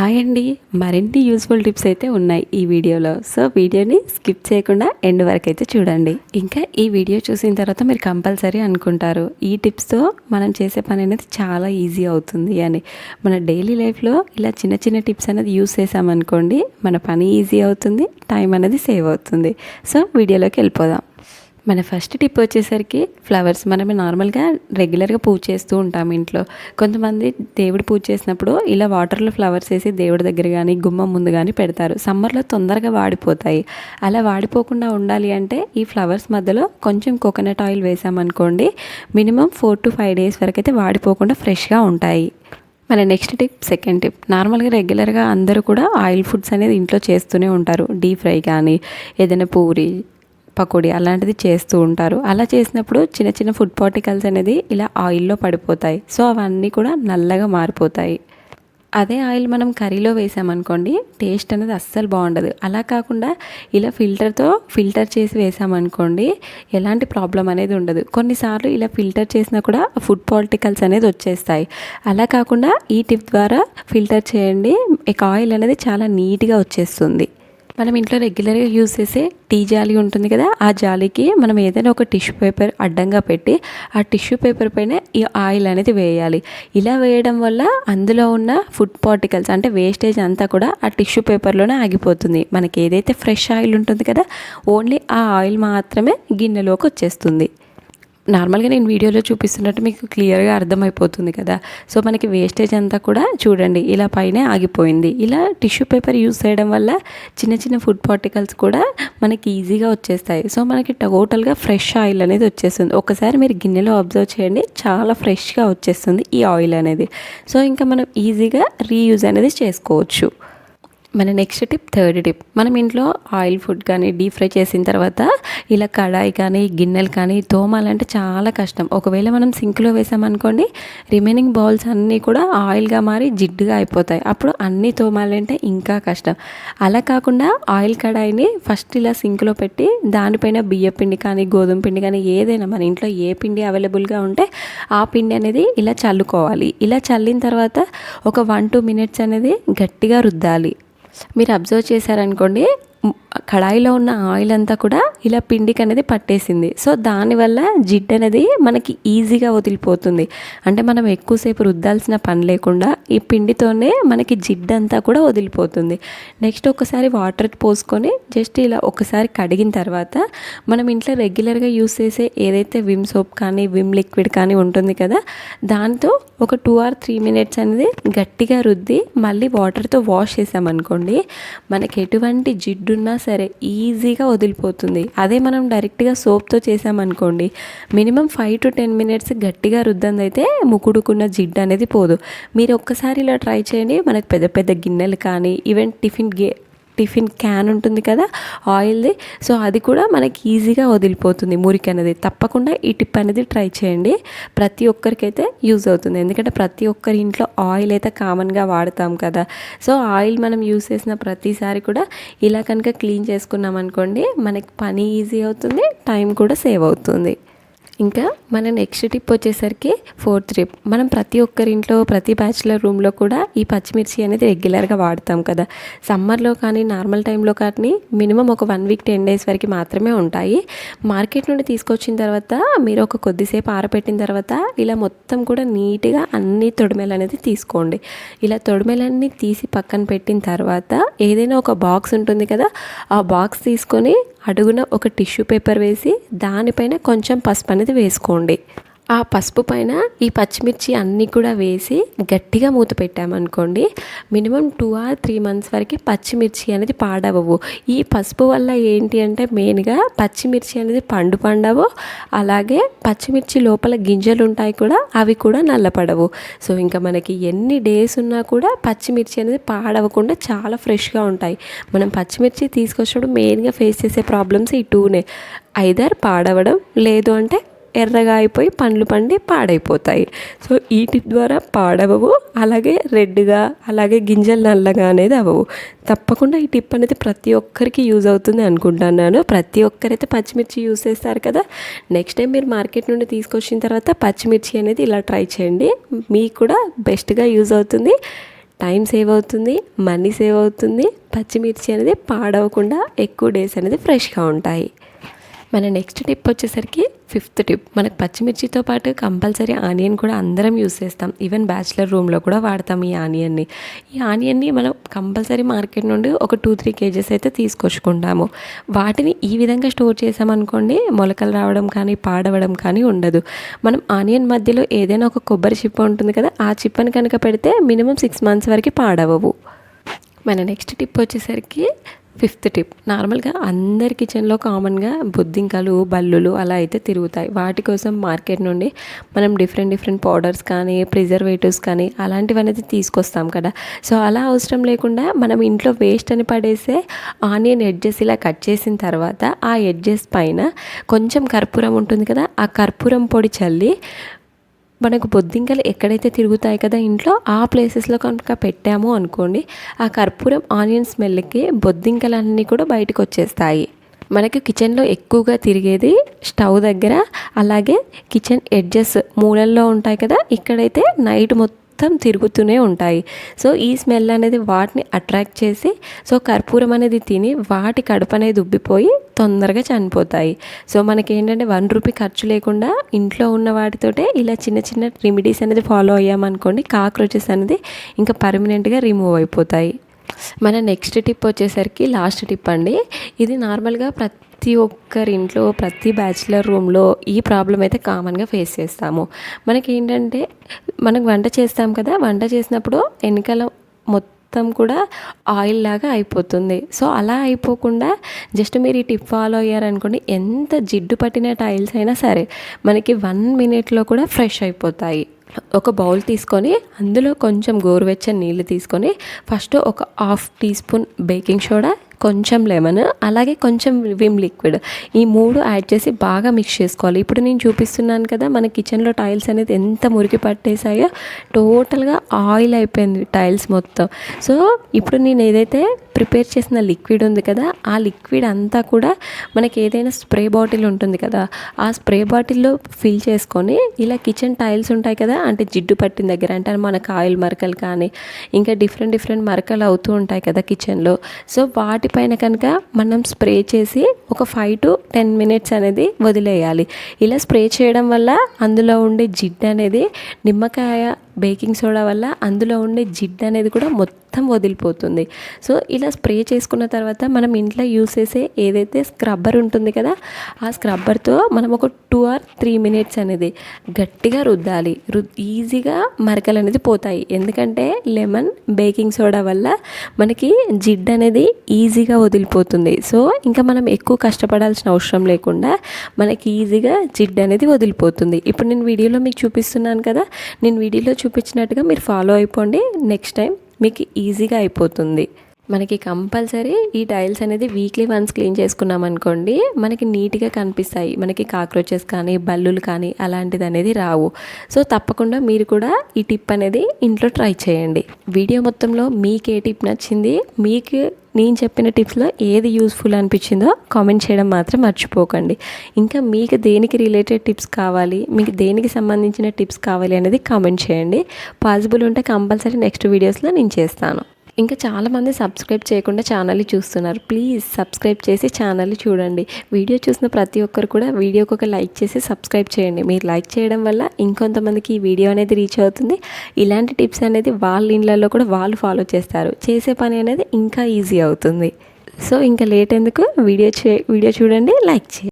Hi అండి. మరిన్ని useful tips అయితే ఉన్నాయి ఈ వీడియోలో. సో వీడియోని స్కిప్ చేయకుండా ఎండ్ వరకు అయితే చూడండి. ఇంకా ఈ వీడియో చూసిన తర్వాత మీరు కంపల్సరీ అనుకుంటారు ఈ టిప్స్తో మనం చేసే పని అనేది చాలా ఈజీ అవుతుంది అని. మన డైలీ లైఫ్లో ఇలా చిన్న చిన్న టిప్స్ అనేది యూస్ చేసామనుకోండి మన పని ఈజీ అవుతుంది టైం అనేది సేవ్ అవుతుంది. సో వీడియోలోకి వెళ్ళిపోదాం. మన ఫస్ట్ టిప్ వచ్చేసరికి ఫ్లవర్స్ మనం నార్మల్గా రెగ్యులర్గా పూజ చేస్తూ ఉంటాం ఇంట్లో. కొంతమంది దేవుడు పూజ చేసినప్పుడు ఇలా వాటర్లో ఫ్లవర్స్ వేసి దేవుడి దగ్గర కానీ గుమ్మం ముందు కానీ పెడతారు. సమ్మర్లో తొందరగా వాడిపోతాయి. అలా వాడిపోకుండా ఉండాలి అంటే ఈ ఫ్లవర్స్ మధ్యలో కొంచెం కోకోనట్ ఆయిల్ వేసామనుకోండి minimum four to five days వరకు అయితే వాడిపోకుండా ఫ్రెష్గా ఉంటాయి. మన నెక్స్ట్ టిప్ సెకండ్ టిప్ నార్మల్గా రెగ్యులర్గా అందరూ కూడా ఆయిల్ ఫుడ్స్ అనేది ఇంట్లో చేస్తూనే ఉంటారు. డీప్ ఫ్రై కానీ ఏదైనా పూరి పకోడీ అలాంటిది చేస్తూ ఉంటారు. అలా చేసినప్పుడు చిన్న చిన్న ఫుడ్ పార్టికల్స్ అనేది ఇలా ఆయిల్లో పడిపోతాయి. సో అవన్నీ కూడా నల్లగా మారిపోతాయి. అదే ఆయిల్ మనం కర్రీలో వేసామనుకోండి టేస్ట్ అనేది అస్సలు బాగుండదు. అలా కాకుండా ఇలా ఫిల్టర్తో ఫిల్టర్ చేసి వేసామనుకోండి ఎలాంటి ప్రాబ్లం అనేది ఉండదు. కొన్నిసార్లు ఇలా ఫిల్టర్ చేసినా కూడా ఫుడ్ పాలిటికల్స్ అనేది వచ్చేస్తాయి. అలా కాకుండా ఈ టిప్ ద్వారా ఫిల్టర్ చేయండి. ఇక ఆయిల్ అనేది చాలా నీట్గా వచ్చేస్తుంది. మనం ఇంట్లో రెగ్యులర్గా యూజ్ చేసే టీ జాలి ఉంటుంది కదా ఆ జాలీకి మనం ఏదైనా ఒక టిష్యూ పేపర్ అడ్డంగా పెట్టి ఆ టిష్యూ పేపర్ పైన ఈ ఆయిల్ అనేది వేయాలి. ఇలా వేయడం వల్ల అందులో ఉన్న ఫుడ్ పార్టికల్స్ అంటే వేస్టేజ్ అంతా కూడా ఆ టిష్యూ పేపర్లోనే ఆగిపోతుంది. మనకి ఏదైతే ఫ్రెష్ ఆయిల్ ఉంటుంది కదా ఓన్లీ ఆ ఆయిల్ మాత్రమే గిన్నెలోకి వచ్చేస్తుంది. నార్మల్గా నేను వీడియోలో చూపిస్తున్నట్టు మీకు క్లియర్గా అర్థమైపోతుంది కదా. సో మనకి వేస్టేజ్ అంతా కూడా చూడండి ఇలా పైనే ఆగిపోయింది. ఇలా టిష్యూ పేపర్ యూస్ చేయడం వల్ల చిన్న చిన్న ఫుడ్ పార్టికల్స్ కూడా మనకి ఈజీగా వచ్చేస్తాయి. సో మనకి టోటల్గా ఫ్రెష్ ఆయిల్ అనేది వచ్చేస్తుంది. ఒకసారి మీరు గిన్నెలో అబ్జర్వ్ చేయండి చాలా ఫ్రెష్గా వచ్చేస్తుంది ఈ ఆయిల్ అనేది. సో ఇంకా మనం ఈజీగా రీయూజ్ అనేది చేసుకోవచ్చు. మన నెక్స్ట్ టిప్ థర్డ్ టిప్ మనం ఇంట్లో ఆయిల్ ఫుడ్ కానీ డీప్ ఫ్రై చేసిన తర్వాత ఇలా కడాయి కానీ గిన్నెలు కానీ తోమాలంటే చాలా కష్టం. ఒకవేళ మనం సింక్లో వేసామనుకోండి రిమైనింగ్ బౌల్స్ అన్నీ కూడా ఆయిల్గా మారి జిడ్డుగా అయిపోతాయి. అప్పుడు అన్నీ తోమాలంటే ఇంకా కష్టం. అలా కాకుండా ఆయిల్ కడాయిని ఫస్ట్ ఇలా సింక్లో పెట్టి దానిపైన బియ్య పిండి కానీ గోధుమ పిండి కానీ ఏదైనా మన ఇంట్లో ఏ పిండి అవైలబుల్గా ఉంటే ఆ పిండి అనేది ఇలా చల్లుకోవాలి. ఇలా చల్లిన తర్వాత ఒక వన్ టూ మినిట్స్ అనేది గట్టిగా రుద్దాలి. మీరు అబ్జర్వ్ చేశారనుకోండి కడాయిలో ఉన్న ఆయిల్ అంతా కూడా ఇలా పిండికి అనేది పట్టేసింది. సో దానివల్ల జిడ్డు అనేది మనకి ఈజీగా వదిలిపోతుంది. అంటే మనం ఎక్కువసేపు రుద్దాల్సిన పని లేకుండా ఈ పిండితోనే మనకి జిడ్డు అంతా కూడా వదిలిపోతుంది. నెక్స్ట్ ఒకసారి వాటర్ పోసుకొని జస్ట్ ఇలా ఒకసారి కడిగిన తర్వాత మనం ఇంట్లో రెగ్యులర్గా యూస్ చేసే ఏదైతే విమ్ సోప్ కానీ విమ్ లిక్విడ్ కానీ ఉంటుంది కదా దాంతో ఒక టూ ఆర్ త్రీ మినిట్స్ అనేది గట్టిగా రుద్ది మళ్ళీ వాటర్తో వాష్ చేసామనుకోండి మనకి ఎటువంటి జిడ్డున్నా సరే ఈజీగా వదిలిపోతుంది. అదే మనం డైరెక్ట్గా సోప్తో చేసామనుకోండి minimum five to ten minutes గట్టిగా రుద్దందైతే ముకుడుకున్న జిడ్డు అనేది పోదు. మీరు ఒక్కసారి ఇలా ట్రై చేయండి మనకు పెద్ద పెద్ద గిన్నెలు కానీ ఈవెన్ టిఫిన్ గే టిఫిన్ క్యాన్ ఉంటుంది కదా ఆయిల్ది. సో అది కూడా మనకి ఈజీగా వదిలిపోతుంది మురికి అనేది తప్పకుండా ఈ టిప్ అనేది ట్రై చేయండి. ప్రతి ఒక్కరికైతే యూజ్ అవుతుంది. ఎందుకంటే ప్రతి ఒక్కరి ఇంట్లో ఆయిల్ అయితే కామన్గా వాడతాం కదా. సో ఆయిల్ మనం యూజ్ చేసిన ప్రతిసారి కూడా ఇలా కనుక క్లీన్ చేసుకున్నాం అనుకోండి మనకి పని ఈజీ అవుతుంది టైం కూడా సేవ్ అవుతుంది. ఇంకా మన నెక్స్ట్ టిప్ వచ్చేసరికి ఫోర్త్ టిప్ మనం ప్రతి ఒక్కరి ఇంట్లో ప్రతి బ్యాచులర్ రూమ్లో కూడా ఈ పచ్చిమిర్చి అనేది రెగ్యులర్గా వాడతాం కదా. సమ్మర్లో కానీ నార్మల్ టైంలో కానీ మినిమం ఒక వన్ వీక్ టెన్ డేస్ వరకు మాత్రమే ఉంటాయి. మార్కెట్ నుండి తీసుకొచ్చిన తర్వాత మీరు ఒక కొద్దిసేపు ఆరబెట్టిన తర్వాత ఇలా మొత్తం కూడా నీట్గా అన్ని తొడిమెలు అనేది తీసుకోండి. ఇలా తొడిమెలన్నీ తీసి పక్కన పెట్టిన తర్వాత ఏదైనా ఒక బాక్స్ ఉంటుంది కదా ఆ బాక్స్ తీసుకొని అడుగున ఒక టిష్యూ పేపర్ వేసి దానిపైన కొంచెం పసుపు అనేది వేసుకోండి. ఆ పసుపు పైన ఈ పచ్చిమిర్చి అన్నీ కూడా వేసి గట్టిగా మూత పెట్టామనుకోండి minimum two or three months వరకు పచ్చిమిర్చి అనేది పాడవవు. ఈ పసుపు వల్ల ఏంటి అంటే మెయిన్గా పచ్చిమిర్చి అనేది పండు పండవు అలాగే పచ్చిమిర్చి లోపల గింజలు ఉంటాయి కూడా అవి కూడా నల్లపడవు. సో ఇంకా మనకి ఎన్ని డేస్ ఉన్నా కూడా పచ్చిమిర్చి అనేది పాడవకుండా చాలా ఫ్రెష్గా ఉంటాయి. మనం పచ్చిమిర్చి తీసుకొచ్చినప్పుడు మెయిన్గా ఫేస్ చేసే ప్రాబ్లమ్స్ ఈ టూనే. ఐదర్ పాడవడం లేదు అంటే ఎర్రగా అయిపోయి పండ్లు పండి పాడైపోతాయి. సో ఈ టిప్ ద్వారా పాడవవు అలాగే రెడ్గా అలాగే గింజలు నల్లగా అనేది అవ్వవు తప్పకుండా ఈ టిప్ అనేది ప్రతి ఒక్కరికి యూజ్ అవుతుంది అనుకుంటున్నాను. ప్రతి ఒక్కరైతే పచ్చిమిర్చి యూజ్ చేస్తారు కదా. నెక్స్ట్ టైం మీరు మార్కెట్ నుండి తీసుకొచ్చిన తర్వాత పచ్చిమిర్చి అనేది ఇలా ట్రై చేయండి. మీకు కూడా బెస్ట్గా యూజ్ అవుతుంది. టైం సేవ్ అవుతుంది మనీ సేవ్ అవుతుంది. పచ్చిమిర్చి అనేది పాడవకుండా ఎక్కువ డేస్ అనేది ఫ్రెష్గా ఉంటాయి. మన నెక్స్ట్ టిప్ వచ్చేసరికి ఫిఫ్త్ టిప్ మనకు పచ్చిమిర్చితో పాటు కంపల్సరీ ఆనియన్ కూడా అందరం యూస్ చేస్తాం. ఈవెన్ బ్యాచిలర్ రూమ్లో కూడా వాడతాం ఈ ఆనియన్ని. ఈ ఆనియన్ని మనం కంపల్సరీ మార్కెట్ నుండి ఒక టూ త్రీ కేజెస్ అయితే తీసుకొచ్చుకుంటాము. వాటిని ఈ విధంగా స్టోర్ చేసామనుకోండి మొలకలు రావడం కానీ పాడవడం కానీ ఉండదు. మనం ఆనియన్ మధ్యలో ఏదైనా ఒక కొబ్బరి చిప్ప ఉంటుంది కదా ఆ చిప్పని కనుక పెడితే మినిమం సిక్స్ మంత్స్ వరకు పాడవవు. మన నెక్స్ట్ టిప్ వచ్చేసరికి ఫిఫ్త్ టిప్. నార్మల్గా అందరి కిచెన్లో కామన్గా బొద్దింకలు బల్లులు అలా అయితే తిరుగుతాయి. వాటి కోసం మార్కెట్ నుండి మనం డిఫరెంట్ డిఫరెంట్ పౌడర్స్ కానీ ప్రిజర్వేటివ్స్ కానీ అలాంటివి అనేది తీసుకొస్తాం కదా. సో అలా అవసరం లేకుండా మనం ఇంట్లో వేస్ట్ అని పడేసే ఆనియన్ ఎడ్జెస్ ఇలా కట్ చేసిన తర్వాత ఆ ఎడ్జెస్ పైన కొంచెం కర్పూరం ఉంటుంది కదా ఆ కర్పూరం పొడి చల్లి మనకు బొద్దింకలు ఎక్కడైతే తిరుగుతాయి కదా ఇంట్లో ఆ ప్లేసెస్లో కనుక పెట్టాము అనుకోండి ఆ కర్పూరం ఆనియన్ స్మెల్కి బొద్దింకలన్నీ కూడా బయటకు వచ్చేస్తాయి. మనకి కిచెన్లో ఎక్కువగా తిరిగేది స్టవ్ దగ్గర అలాగే కిచెన్ ఎడ్జెస్ మూలల్లో ఉంటాయి కదా ఇక్కడైతే నైట్ మొత్తం మొత్తం తిరుగుతూనే ఉంటాయి. సో ఈ స్మెల్ అనేది వాటిని అట్రాక్ట్ చేసి సో కర్పూరం అనేది తిని వాటి కడుపు అనేది ఉబ్బిపోయి తొందరగా చనిపోతాయి. సో మనకి ఏంటంటే వన్ రూపీ ఖర్చు లేకుండా ఇంట్లో ఉన్న వాటితోటే ఇలా చిన్న చిన్న రెమిడీస్ అనేది ఫాలో అయ్యామనుకోండి కాక్రోచెస్ అనేది ఇంకా పర్మనెంట్గా రిమూవ్ అయిపోతాయి. మన నెక్స్ట్ టిప్ వచ్చేసరికి లాస్ట్ టిప్ అండి. ఇది నార్మల్గా ప్రతి ఒక్కరి ఇంట్లో ప్రతి బ్యాచిలర్ రూమ్లో ఈ ప్రాబ్లం అయితే కామన్గా ఫేస్ చేస్తాము. మనకి ఏంటంటే మనకు వంట చేస్తాం కదా వంట చేసినప్పుడు వెనకాల మొత్తం మొత్తం కూడా ఆయిల్ లాగా అయిపోతుంది. సో అలా అయిపోకుండా జస్ట్ మీరు ఈ టిప్ ఫాలో అయ్యారనుకోండి ఎంత జిడ్డు పట్టిన టైల్స్ అయినా సరే మనకి వన్ మినిట్లో కూడా ఫ్రెష్ అయిపోతాయి. ఒక బౌల్ తీసుకొని అందులో కొంచెం గోరువెచ్చని నీళ్ళు తీసుకొని ఫస్ట్ ఒక half teaspoon baking soda కొంచెం లెమన్ అలాగే కొంచెం విమ్ లిక్విడ్ ఈ మూడు యాడ్ చేసి బాగా మిక్స్ చేసుకోవాలి. ఇప్పుడు నేను చూపిస్తున్నాను కదా మన కిచెన్లో టైల్స్ అనేది ఎంత మురికి పట్టేసాయో టోటల్గా ఆయిల్ అయిపోయింది టైల్స్ మొత్తం. సో ఇప్పుడు నేను ఏదైతే ప్రిపేర్ చేసిన లిక్విడ్ ఉంది కదా ఆ లిక్విడ్ అంతా కూడా మనకి ఏదైనా స్ప్రే బాటిల్ ఉంటుంది కదా ఆ స్ప్రే బాటిల్లో ఫిల్ చేసుకొని ఇలా కిచెన్ టైల్స్ ఉంటాయి కదా అంటే జిడ్డు పట్టిన దగ్గర అంటే మనకు ఆయిల్ మరకలు కానీ ఇంకా డిఫరెంట్ డిఫరెంట్ మరకలు అవుతూ ఉంటాయి కదా కిచెన్లో సో వాటి వాటిపైన కనుక మనం స్ప్రే చేసి ఒక ఫైవ్ టు టెన్ మినిట్స్ అనేది వదిలేయాలి. ఇలా స్ప్రే చేయడం వల్ల అందులో ఉండే జిడ్ అనేది నిమ్మకాయ బేకింగ్ సోడా వల్ల అందులో ఉండే జిడ్డు అనేది కూడా మొత్తం మొత్తం వదిలిపోతుంది. సో ఇలా స్ప్రే చేసుకున్న తర్వాత మనం ఇంట్లో యూస్ చేసే ఏదైతే స్క్రబ్బర్ ఉంటుంది కదా ఆ స్క్రబ్బర్తో మనం ఒక టూ ఆర్ త్రీ మినిట్స్ అనేది గట్టిగా రుద్దాలి. రు ఈజీగా మరకలు అనేది పోతాయి. ఎందుకంటే లెమన్ బేకింగ్ సోడా వల్ల మనకి జిడ్ అనేది ఈజీగా వదిలిపోతుంది. సో ఇంకా మనం ఎక్కువ కష్టపడాల్సిన అవసరం లేకుండా మనకి ఈజీగా జిడ్డు అనేది వదిలిపోతుంది. ఇప్పుడు నేను వీడియోలో మీకు చూపిస్తున్నాను కదా నేను వీడియోలో చూపించినట్టుగా మీరు ఫాలో అయిపోండి. నెక్స్ట్ టైం మీకు ఈజీగా అయిపోతుంది. మనకి కంపల్సరీ ఈ టైల్స్ అనేది వీక్లీ వన్స్ క్లీన్ చేసుకున్నాం అనుకోండి మనకి నీట్గా కనిపిస్తాయి. మనకి కాక్రోచెస్ కానీ బల్లులు కానీ అలాంటిది అనేది రావు. సో తప్పకుండా మీరు కూడా ఈ టిప్ అనేది ఇంట్లో ట్రై చేయండి. వీడియో మొత్తంలో మీకు ఏ టిప్ నచ్చింది మీకు నేను చెప్పిన టిప్స్లో ఏది యూస్ఫుల్ అనిపించిందో కామెంట్ చేయడం మాత్రం మర్చిపోకండి. ఇంకా మీకు దేనికి రిలేటెడ్ టిప్స్ కావాలి మీకు దేనికి సంబంధించిన టిప్స్ కావాలి అనేది కామెంట్ చేయండి. పాసిబుల్ ఉంటే కంపల్సరీ నెక్స్ట్ వీడియోస్లో నేను చేస్తాను. ఇంకా చాలామంది సబ్స్క్రైబ్ చేయకుండా ఛానల్ని చూస్తున్నారు. ప్లీజ్ సబ్స్క్రైబ్ చేసి ఛానల్ని చూడండి. వీడియో చూసిన ప్రతి ఒక్కరు కూడా వీడియోకి ఒక లైక్ చేసి సబ్స్క్రైబ్ చేయండి. మీరు లైక్ చేయడం వల్ల ఇంకొంతమందికి ఈ వీడియో అనేది రీచ్ అవుతుంది. ఇలాంటి టిప్స్ అనేది వాళ్ళ ఇళ్ళల్లో కూడా వాళ్ళు ఫాలో చేస్తారు. చేసే పని అనేది ఇంకా ఈజీ అవుతుంది. సో ఇంకా లేట్ ఎందుకు? వీడియో చే వీడియో చూడండి లైక్ చేయండి.